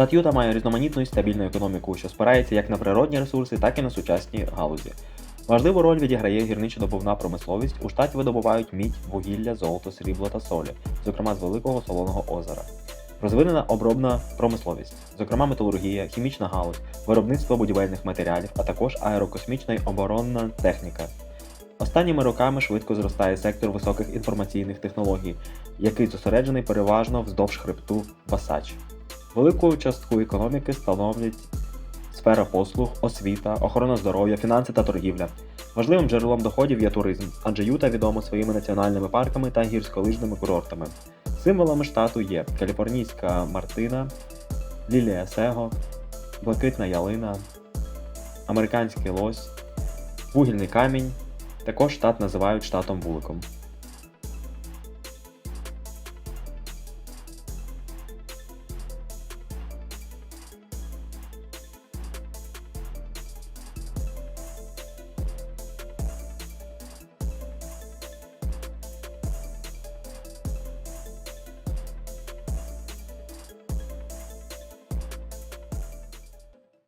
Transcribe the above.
Штат Юта має різноманітну і стабільну економіку, що спирається як на природні ресурси, так і на сучасні галузі. Важливу роль відіграє гірничо-добувна промисловість. У штаті видобувають мідь, вугілля, золото, срібло та солі, зокрема з Великого Солоного озера. Розвинена обробна промисловість, зокрема металургія, хімічна галузь, виробництво будівельних матеріалів, а також аерокосмічна й оборонна техніка. Останніми роками швидко зростає сектор високих інформаційних технологій, який зосереджений переважно вздовж хребту Васач. Велику частку економіки становлять сфера послуг, освіта, охорона здоров'я, фінанси та торгівля. Важливим джерелом доходів є туризм, адже Юта відома своїми національними парками та гірськолижними курортами. Символами штату є каліфорнійська мартина, лілія сего, блакитна ялина, американський лось, вугільний камінь. Також штат називають штатом вуликом.